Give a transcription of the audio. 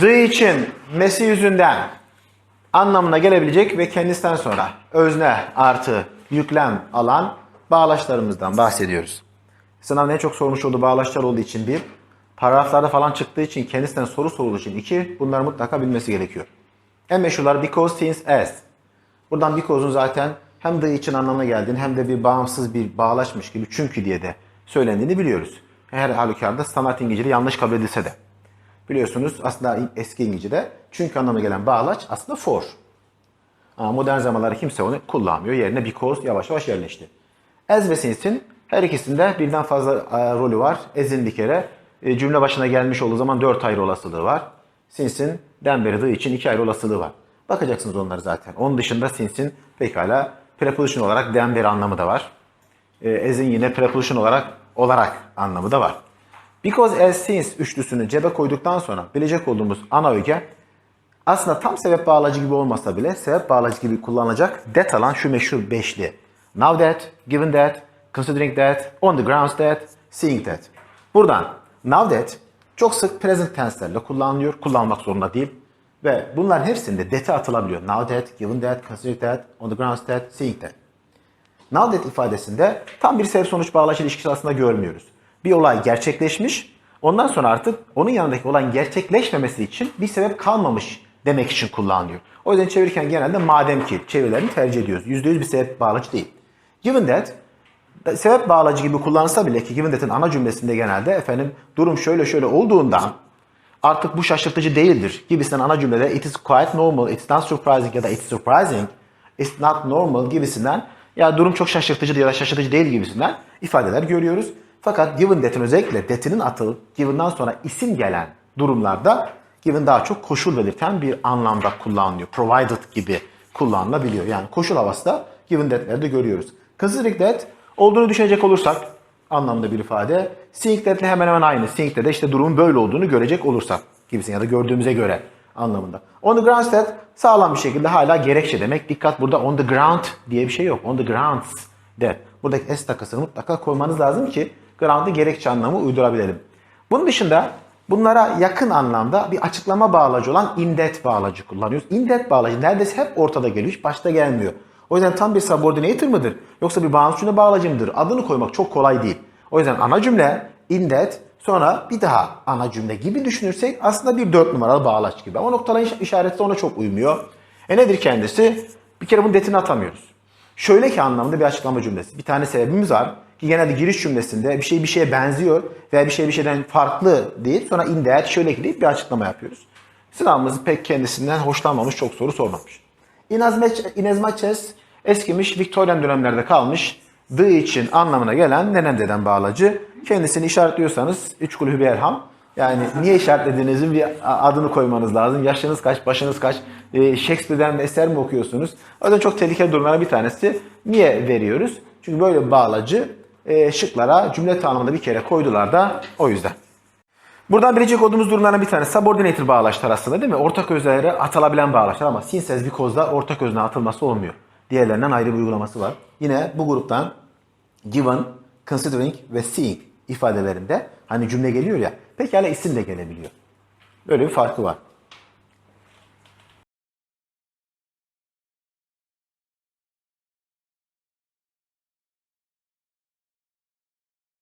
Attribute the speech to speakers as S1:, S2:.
S1: The için mesi yüzünden anlamına gelebilecek ve kendisinden sonra özne artı yüklem alan bağlaçlarımızdan bahsediyoruz. Sınavın en çok sormuş olduğu bağlaçlar olduğu için bir, paragraflarda falan çıktığı için kendisinden soru sorulduğu için iki, bunları mutlaka bilmesi gerekiyor. En meşhurları because, since, as. Buradan because'un zaten hem the için anlamına geldiğini hem de bir bağımsız bir bağlaçmış gibi çünkü diye de söylendiğini biliyoruz. Her halükarda standart İngilizce'de yanlış kabul edilse de. Biliyorsunuz aslında eski İngilizce'de çünkü anlamına gelen bağlaç aslında for. Ama modern zamanlarda kimse onu kullanmıyor. Yerine because yavaş yavaş yerleşti. As ve since'in her ikisinde birden fazla e, rolü var. As'in bir kere e, cümle başına gelmiş olduğu zaman 4 ayrı olasılığı var. Since'in den beri the için 2 ayrı olasılığı var. Bakacaksınız onları zaten. Onun dışında since'in pekala preposition olarak den beri anlamı da var. E, as'in yine preposition olarak olarak anlamı da var. Because as since üçlüsünü cebe koyduktan sonra bilecek olduğumuz ana öge aslında tam sebep bağlacı gibi olmasa bile sebep bağlacı gibi kullanılacak that alan şu meşhur beşli. Now that, given that, considering that, on the grounds that, seeing that. Buradan now that çok sık present tense'lerle kullanılıyor. Kullanmak zorunda değil. Ve bunların hepsinde that'e atılabiliyor. Now that, given that, considering that, on the grounds that, seeing that. Now that ifadesinde tam bir sebep sonuç bağlaç ilişkisi aslında görmüyoruz. Bir olay gerçekleşmiş. Ondan sonra artık onun yanındaki olayın gerçekleşmemesi için bir sebep kalmamış demek için kullanılıyor. O yüzden çevirirken genelde madem ki çevirilerini tercih ediyoruz. %100 bir sebep bağlacı değil. Given that sebep bağlacı gibi kullanılsa bile ki given that'in ana cümlesinde genelde efendim durum şöyle şöyle olduğundan artık bu şaşırtıcı değildir gibisinden ana cümlede it is quite normal, it's not surprising ya da it's surprising, it's not normal gibisinden ya durum çok şaşırtıcı ya da şaşırtıcı değil gibisinden ifadeler görüyoruz. Fakat given that'in özellikle that'inin atılıp given'dan sonra isim gelen durumlarda given daha çok koşul belirten bir anlamda kullanılıyor. Provided gibi kullanılabiliyor. Yani koşul havası da given that'lerde görüyoruz. Considering that olduğunu düşünecek olursak anlamda bir ifade. Seeing that'le hemen hemen aynı. Seeing'de de işte durumun böyle olduğunu görecek olursak gibisin ya da gördüğümüze göre anlamında. On the grounds that sağlam bir şekilde hala gerekçe demek. Dikkat burada on the ground diye bir şey yok. On the grounds that. Buradaki s takısını mutlaka koymanız lazım ki ground'ı gerekçe anlamı uydurabilelim. Bunun dışında bunlara yakın anlamda bir açıklama bağlacı olan in that bağlacı kullanıyoruz. In that bağlacı neredeyse hep ortada geliyor. Hiç başta gelmiyor. O yüzden tam bir subordinator mıdır? Yoksa bir bağımsız cümle bağlacı mıdır? Adını koymak çok kolay değil. O yüzden ana cümle in that sonra bir daha ana cümle gibi düşünürsek aslında bir dört numaralı bağlaç gibi. Ama noktalayın işareti ona çok uymuyor. E nedir kendisi? Bir kere bunun detini atamıyoruz. Şöyle ki anlamda bir açıklama cümlesi. Bir tane sebebimiz var ki genelde giriş cümlesinde bir şey bir şeye benziyor veya bir şey bir şeyden farklı değil. Sonra in that şöyle ki deyip bir açıklama yapıyoruz. Sınavımız pek kendisinden hoşlanmamış çok soru sormamış. In as much, in as, much as eskimiş Victorian dönemlerde kalmış the için anlamına gelen nenemdeden bağlacı. Kendisini işaretliyorsanız üç kulübü bir elham. Yani niye işaretlediğinizin bir adını koymanız lazım. Yaşınız kaç, başınız kaç, e, Shakespeare'den eser mi okuyorsunuz? O yüzden çok tehlikeli durumlara bir tanesi. Niye veriyoruz? Çünkü böyle bağlacı e, şıklara cümle tanımında bir kere koydular da o yüzden. Buradan bilecek olduğumuz durumlardan bir tane subordinator bağlaçlar aslında değil mi? Ortak öznelere atılabilen bağlaçlar ama since as because'da ortak özne atılması olmuyor. Diğerlerinden ayrı bir uygulaması var. Yine bu gruptan given, considering ve seeing ifadelerinde hani cümle geliyor ya pekala isim de gelebiliyor. Böyle bir farkı var.